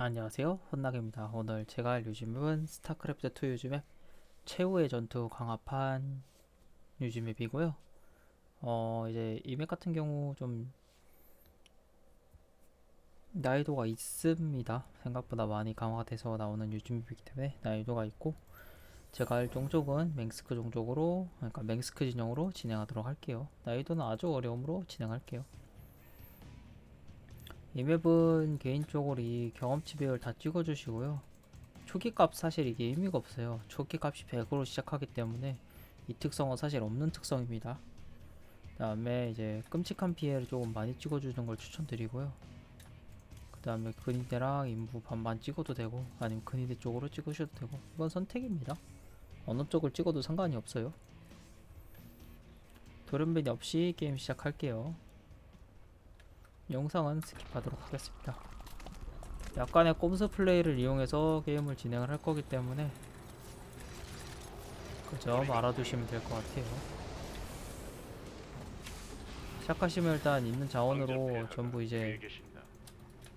안녕하세요. 혼나게입니다. 오늘 제가 할 유즈맵은 스타크래프트2 유즈맵 최후의 전투 강화판 유즈맵이고요. 어 이제 이 맵 같은 경우 좀 난이도가 있습니다. 생각보다 많이 강화가 돼서 나오는 유즈맵이기 때문에 난이도가 있고 제가 할 종족은 맹스크 종족으로 그러니까 맹스크 진영으로 진행하도록 할게요. 난이도는 아주 어려움으로 진행할게요 이 맵은 개인적으로 이 경험치 배열 다 찍어주시고요. 초기 값 사실 이게 의미가 없어요. 초기 값이 100으로 시작하기 때문에 이 특성은 사실 없는 특성입니다. 그 다음에 이제 끔찍한 피해를 조금 많이 찍어주는 걸 추천드리고요. 그 다음에 근위대랑 인부 반반 찍어도 되고 아니면 근위대 쪽으로 찍으셔도 되고 이건 선택입니다. 어느 쪽을 찍어도 상관이 없어요. 돌연변이 없이 게임 시작할게요. 영상은 스킵하도록 하겠습니다. 약간의 꼼수 플레이를 이용해서 게임을 진행을 할 거기 때문에 그 점 알아두시면 될 것 같아요. 시작하시면 일단 있는 자원으로 전부 이제.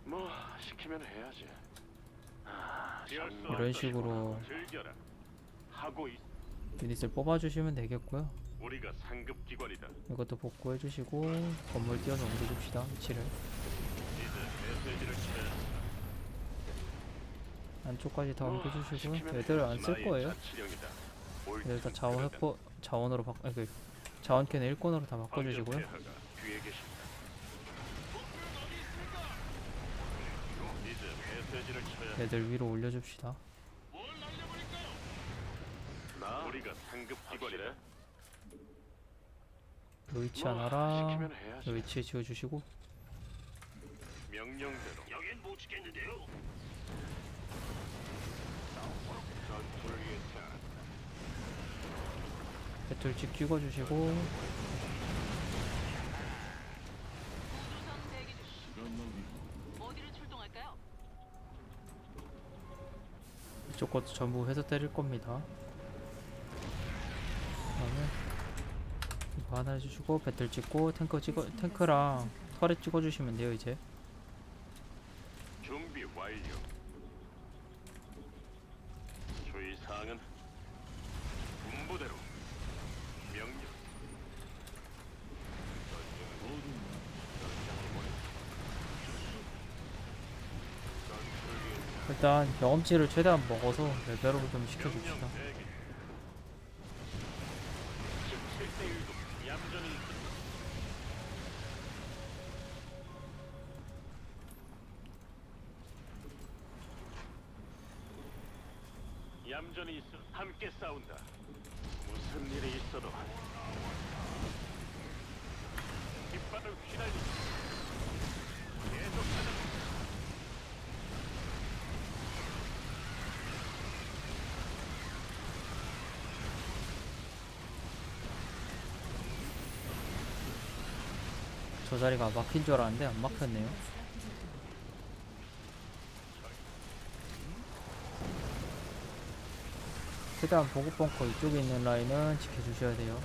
뭐 시키면 해야지. 아, 이런 식으로. 유닛을 뽑아주시면 되겠고요. 우리가 상급 기관이다. 이것도 복구해 주시고 건물 띄워서 옮겨줍시다 위치를 이제 메시지를 쳐야 안쪽까지 다 뭐, 옮겨주시고 시키면 얘들을 안쓸 나의 거예요 자치령이다. 얘들 다 자원 회포 자원으로 바 아니 그 자원 캔 일꾼으로 다 바꿔주시고요 황제 폐하가 뒤에 계신다. 이제 메시지를 쳐야 얘들 위로 올려줍시다 나 우리가 상급 기관이다. 요 위치 뭐, 하나랑. 요 위치에 지어주시고 명령대로. 여긴 못 지겠는데요. 전투를 위해 태어났다. 배틀집 찍어주시고 우선 대기 중. 어디를 출동할까요? 이쪽 것도 전부 해서 때릴 겁니다 해주시고 배틀 찍고 탱크 찍어 탱크랑 터렛 찍어주시면 돼요 이제 준비 완료. 주의 사항은 군부대로 명령. 일단 경험치를 최대한 먹어서 레벨업을 좀 시켜줍시다 명령 대기. 17대 1도 얌전히 있다. 얌전히 있어 함께 싸운다. 무슨 일이 있어도 깃발을 휘날리고 계속하자. 저 자리가 막힌 줄 알았는데 안 막혔네요 최대한 보급 벙커 이쪽에 있는 라인은 지켜주셔야 돼요.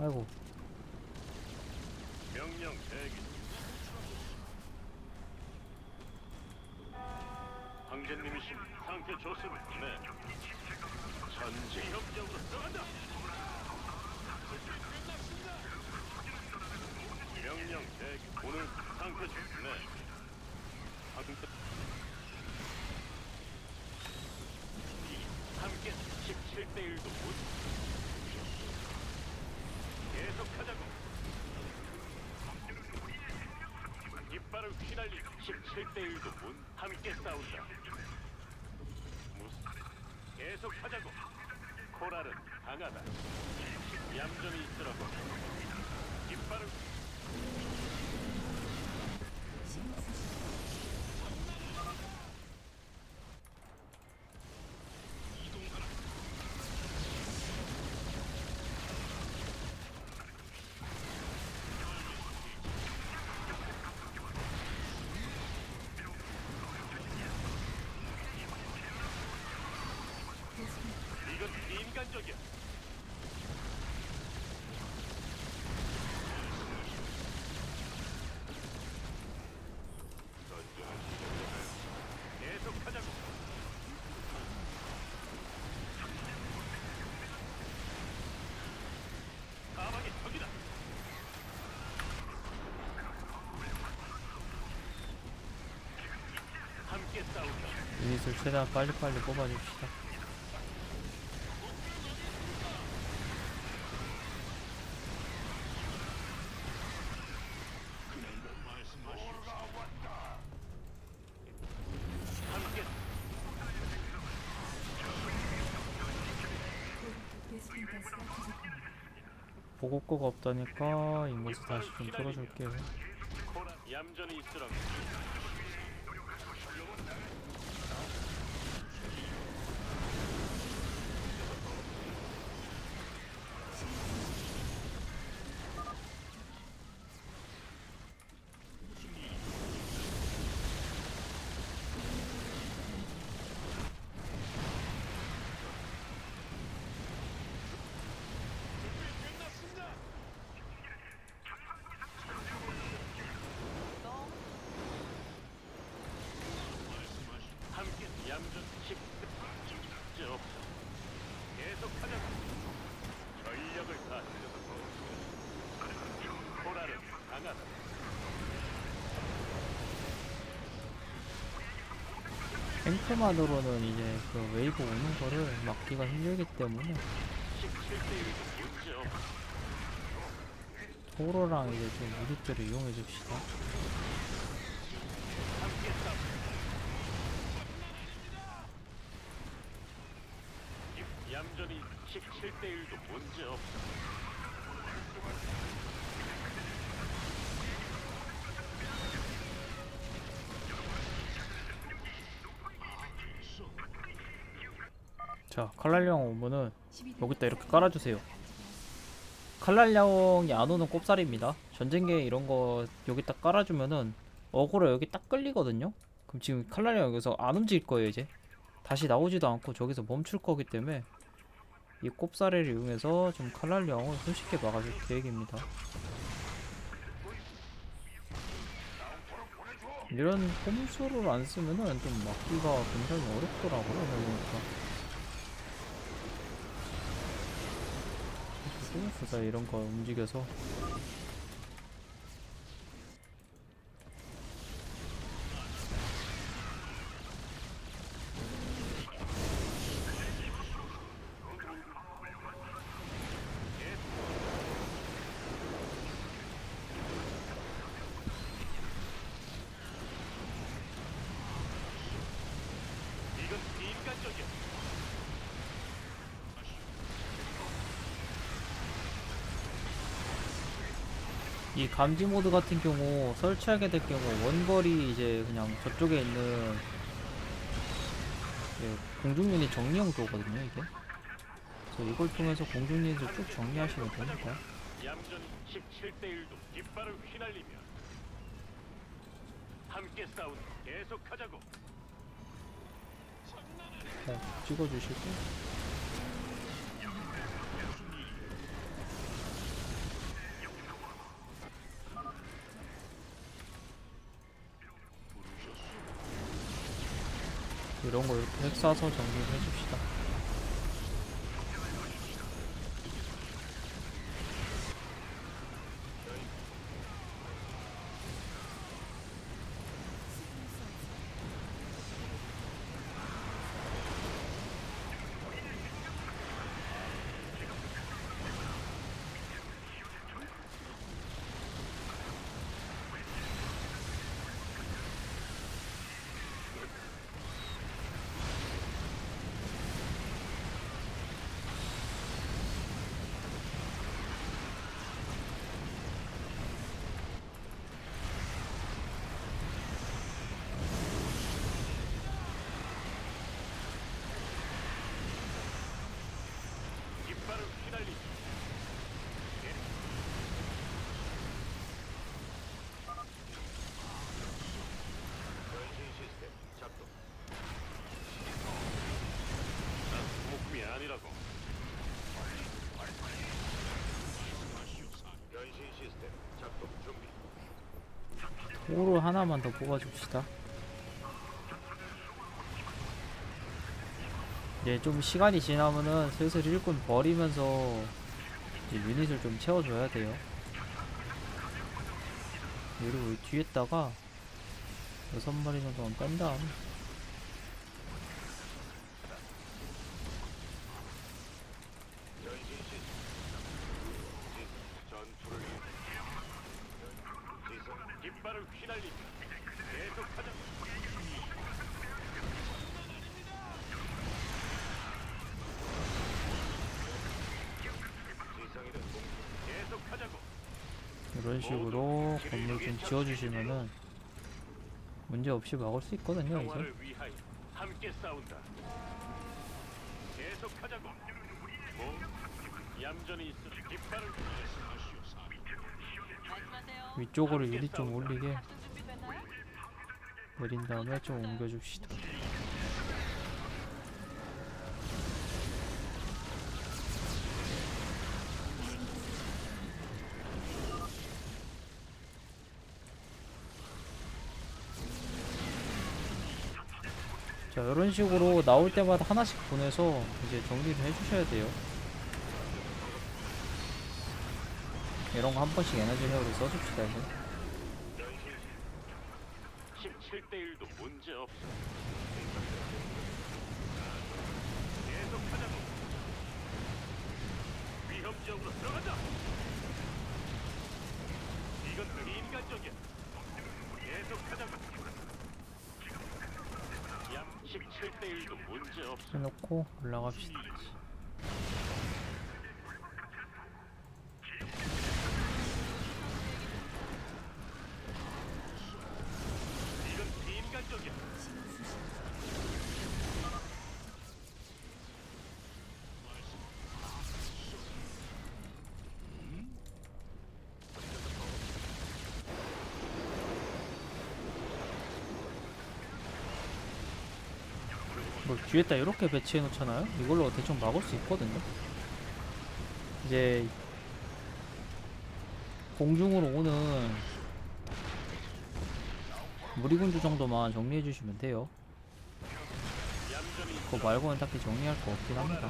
아이고 명령 대기. 황제님이신 상태 좋습니다. 네. 전진. 협적으로 들어간다. 명령 대기. 오늘 상태 좋. 네. 황제. 함께 17대 1도 못. 계속하자고. 깃발을 휘날리고 17대 1도 문 함께 싸운다. 무슨 계속하자고. 코랄은 강하다. 얌전히 있으라고. 깃발을 이건 비인간적이야. 유닛을 최대한 빨리빨리 뽑아줍시다. 보고거가 없다니까 이 모습 다시 좀 틀어줄게요. 코라 얌전히 있으라고. 함께 얌전 식제 없어. 계속하자. 전력을 다해. 코라는 강하다. 탱크만으로는 이제 그 웨이브 오는 거를 막기가 힘들기 때문에 17대 1도 문제 없어. 토로랑 이제 좀 유닛들을 이용해 줍시다. 얌전히 17대 1도 문제 없어. 자, 칼날령 오면은 여기다 이렇게 깔아주세요. 칼날령이 안 오는 꼽살입니다. 전쟁계 이런 거 여기다 깔아주면은 어그로 여기 딱 끌리거든요. 그럼 지금 칼날령 여기서 안 움직일 거예요 이제. 다시 나오지도 않고 저기서 멈출 거기 때문에 이 꼽사리를 이용해서 좀 칼날령을 손쉽게 막아줄 계획입니다. 이런 홈수를 안 쓰면은 좀 막기가 굉장히 어렵더라고요. 해보니까. 보자 이런 거 움직여서 이건 비인간적이야. 이 감지 모드 같은 경우 설치하게 될 경우 원거리 이제 그냥 저쪽에 있는 예, 공중 유닛 정리형 도거든요 이게. 그래서 이걸 통해서 공중 유닛을 쭉 정리하시면 됩니다. 얌전히 17대 1도 깃발을 휘날리며 함께 싸운 계속하자고. 자, 찍어주시고 이런 거 이렇게 핵 쏴서 정리를 해줍시다 깃발을 휘날리며 변신 시스템 작동. 난 소모품이 아니라고. 변신 시스템 작동 준비. 오로 하나만 더 뽑아줍시다. 이제 좀 시간이 지나면은 슬슬 일꾼 버리면서 이제 유닛을 좀 채워줘야 돼요. 그리고 이 뒤에다가 여섯 마리 정도만 뺀 다음 깃발을 휘날리며 계속하자. 지성이든 공 계속하자고. 식으로 건물 좀 지어주시면은 문제 없이 막을 수 있거든요 이제 평화를 위하여 함께 싸운다. 계속하자고. 뭐 얌전히 있어. 깃발을 말씀하세요. 위쪽으로 유리 좀 올리게? 내린 다음에 좀 옮겨줍시다 자 이런 식으로 나올 때마다 하나씩 보내서 이제 정리를 해주셔야 돼요 이런 거 한 번씩 에너지 회오리 써줍시다 이제 17대 1도 문제 없어. 계속하자고. 위험 지역으로 들어가자. 이건 비인간적이야. 계속하자고. 약 17대 1도 문제 없어. 해놓고 올라갑시다 이건 비인간적이야. 뭐 뒤에다 이렇게 배치해 놓잖아요. 이걸로 대충 막을 수 있거든요. 이제 공중으로 오는 무리군주 정도만 정리해 주시면 돼요. 그거 말고는 딱히 정리할 거 없긴 합니다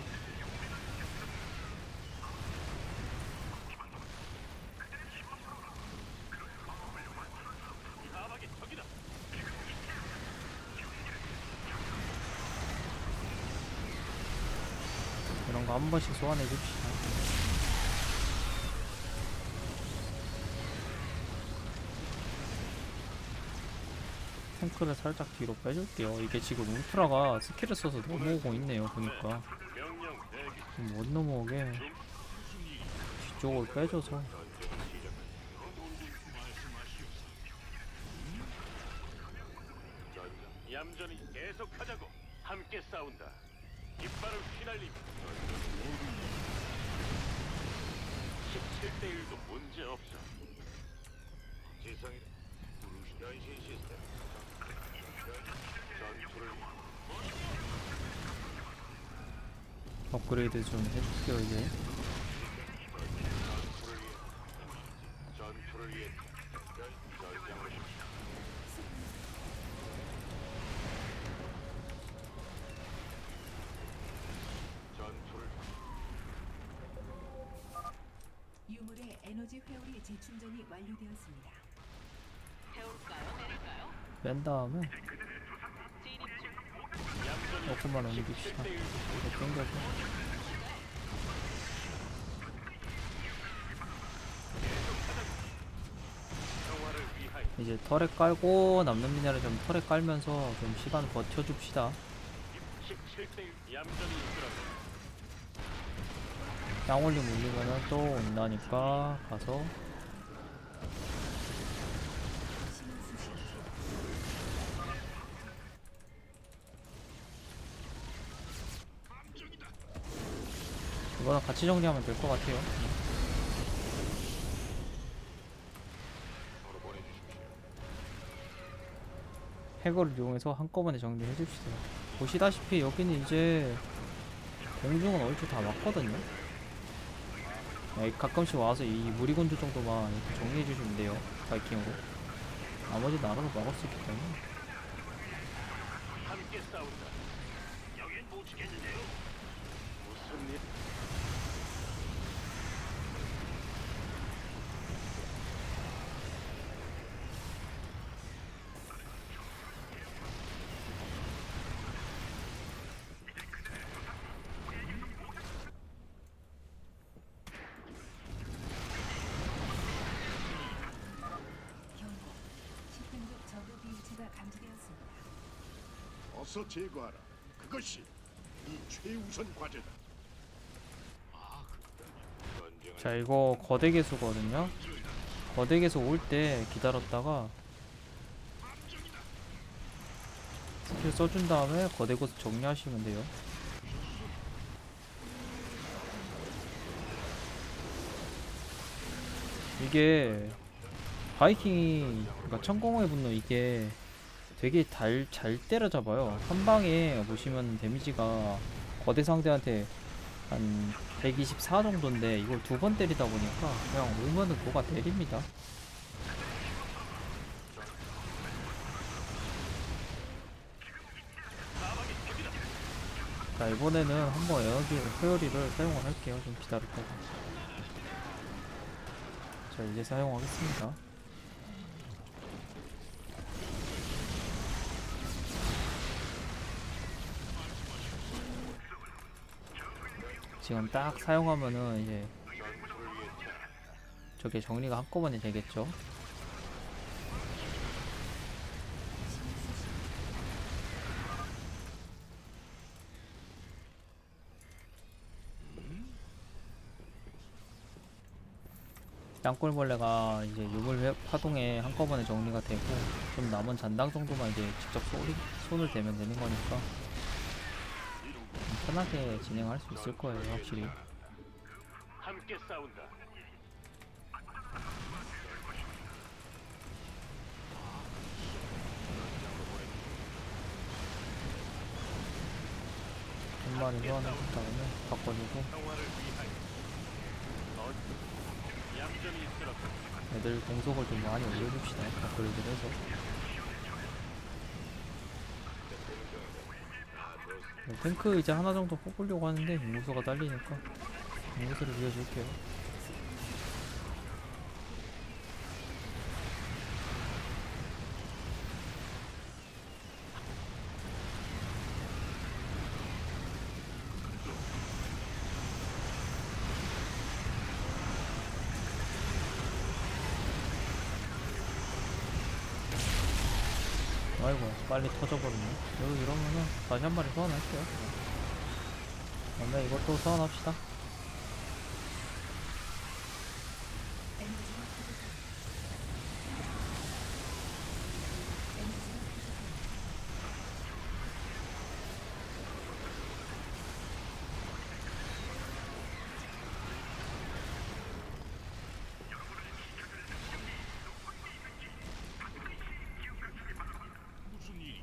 사막의 적이다. 이런 거 한 번씩 소환해 줍시다. 탱크를 살짝 뒤로 빼줄게요. 이게 지금 울트라가 스킬을 써서 넘어오고 있네요 보니까. 못 넘어오게 뒤쪽으로 빼줘서 얌전히 계속하자고 함께 싸운다 깃발을 휘날리며 17대 1도 문제 없어 지성이 변신 시스템 전투를 업그레이드 좀 해줄게요 이제 유물의 에너지 회오리 재충전이 완료되었습니다. 태울까요? 내릴까요? 뺀 다음에 조금만 옮깁시다 17대 1도 이렇게 당겨서 평화를 위하여 이제 터렛 깔고 남는 미네랄 좀 터렛 깔면서 좀 시간 버텨줍시다. 17대 1 얌전히 있으라고 땅올림 올리면은 또 온다니까 가서 이거는 같이 정리하면 될 것 같아요. 해거를 이용해서 한꺼번에 정리해 줍시다 보시다시피 여기는 이제 공중은 얼추 다 맞거든요. 네, 가끔씩 와서 이 무리군주 정도만 이렇게 정리해 주시면 돼요 바이킹으로. 나머지 나라로 막을 수 있기 때문에. 함께 싸운다. 여긴 못 지겠는데요. 무슨 일 경고. 어서 제거하라. 그것이 이 최우선 과제다. 자 이거 거대 개수거든요 거대 개수 올 때 기다렸다가 스킬 써준 다음에 거대 개수 정리하시면 돼요 이게 바이킹이 그러니까 천공의 분노 이게 되게 달, 잘 때려잡아요 한 방에 보시면 데미지가 거대 상대한테 한 124 정도인데 이걸 두 번 때리다 보니까 그냥 오면은 뭐가 때립니다. 자 이번에는 한번 에너지 회오리를 사용을 할게요. 좀 기다렸다가. 자 이제 사용하겠습니다. 지금 딱 사용하면은 이제 저게 정리가 한꺼번에 되겠죠. 땅굴벌레가 이제 유물 회- 파동에 한꺼번에 정리가 되고 좀 남은 잔당 정도만 이제 직접 쏘리, 손을 대면 되는 거니까 좀 편하게 진행할 수 있을 거예요 확실히 함께 싸운다. 한 마리 소환한 다음에 바꿔주고 평화를 위하여. 어, 얌전히 있으라. 애들 공속을 좀 많이 올려줍시다 업그레이드를 해서 탱크 이제 하나 정도 뽑으려고 하는데 인구수가 딸리니까 인구수를 비워줄게요 아이고 빨리 터져버렸네. 여기 이러면은 다시 한 마리 소환할게요. 그다음에 이것도 소환합시다 에너지가 부족합니다. 에너지가 부족합니다.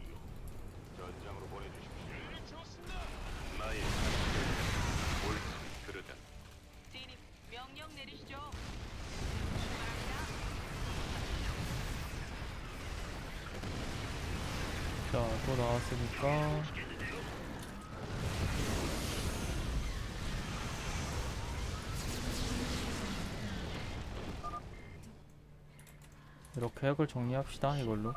전장으로 보내주십시오. 나의 옳지 그러다. 진입 명령 내리시죠. 자 또 나왔으니까. 이렇게 핵을 정리합시다 이걸로.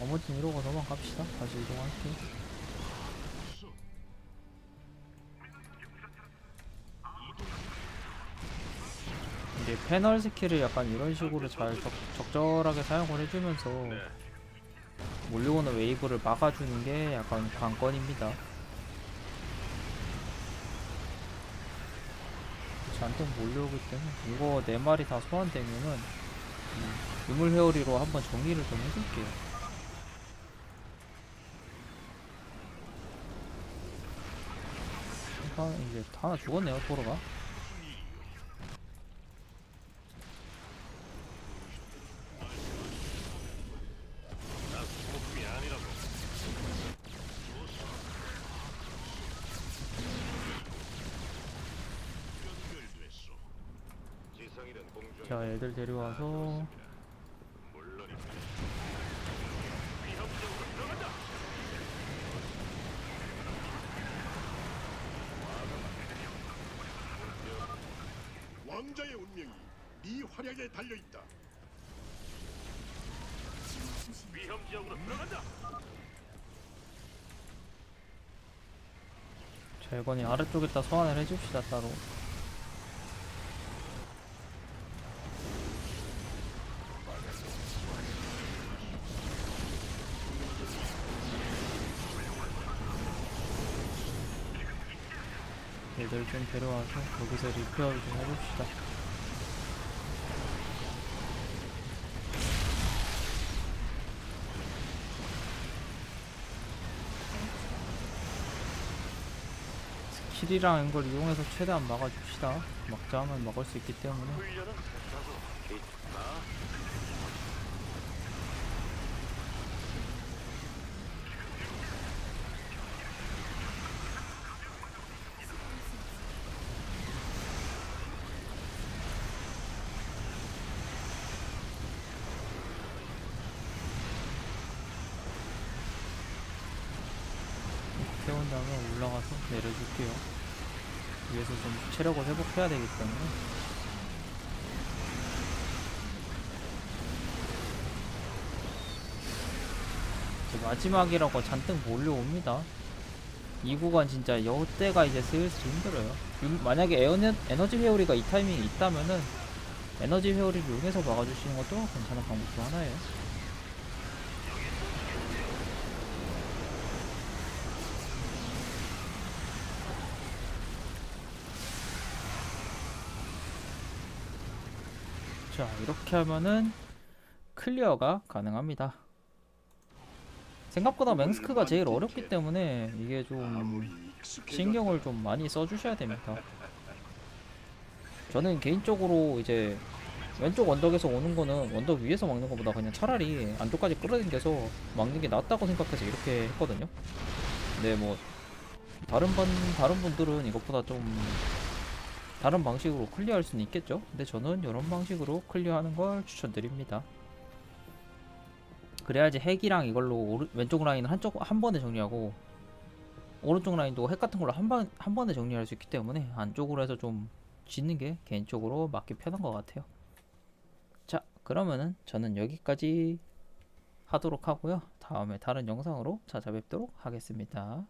나머지는 이러고 도망갑시다. 다시 이동할게 패널 스킬을 약간 이런 식으로 잘 적, 적절하게 사용을 해주면서 네. 몰려오는 웨이브를 막아주는 게 약간 관건입니다. 잔뜩 몰려오기 때문에 이거 네 마리 다 소환되면은 이 유물 회오리로 한번 정리를 좀 해줄게요. 아, 이제 다 하나 죽었네요, 토로가. 나 소모품이 아니라고. 지성이든 공중. 자, 애들 데려와서 물론입니다. 위협적으로 들어간다. 왕자의 운명이 네 활약에 달려 있다. 위험 지역으로 들어간다. 자, 이번에 아래쪽에다 소환을 해줍시다, 따로. 좀 데려와서 거기서 리페어 좀 해봅시다. 스킬이랑 이걸 이용해서 최대한 막아줍시다. 막자 하면 막을 수 있기 때문에. 훈련은 됐다고. 있나? 세운 다음에 올라가서 내려줄게요. 위에서 좀 체력을 회복해야 되기 때문에. 마지막이라고 잔뜩 몰려옵니다. 이 구간 진짜 여때가 이제 슬슬 힘들어요. 유- 만약에 에어네, 에너지 회오리가 이 타이밍에 있다면은 에너지 회오리를 이용해서 막아주시는 것도 괜찮은 방법 중 하나예요. 자 이렇게 하면은 클리어가 가능합니다. 생각보다 맹스크가 제일 어렵기 때문에 이게 좀 신경을 좀 많이 써주셔야 됩니다. 저는 개인적으로 이제 왼쪽 언덕에서 오는 거는 언덕 위에서 막는 것보다 그냥 차라리 안쪽까지 끌어당겨서 막는 게 낫다고 생각해서 이렇게 했거든요. 근데 뭐 다른 분 다른 분들은 이것보다 좀 다른 방식으로 클리어할 수는 있겠죠. 근데 저는 이런 방식으로 클리어하는 걸 추천드립니다. 그래야지 핵이랑 이걸로 오른, 왼쪽 라인을 한쪽 한 번에 정리하고 오른쪽 라인도 핵 같은 걸로 한번 한 번에 정리할 수 있기 때문에 안쪽으로 해서 좀 짓는 게 개인적으로 맞기 편한 것 같아요. 자, 그러면은 저는 여기까지 하도록 하고요. 다음에 다른 영상으로 찾아뵙도록 하겠습니다.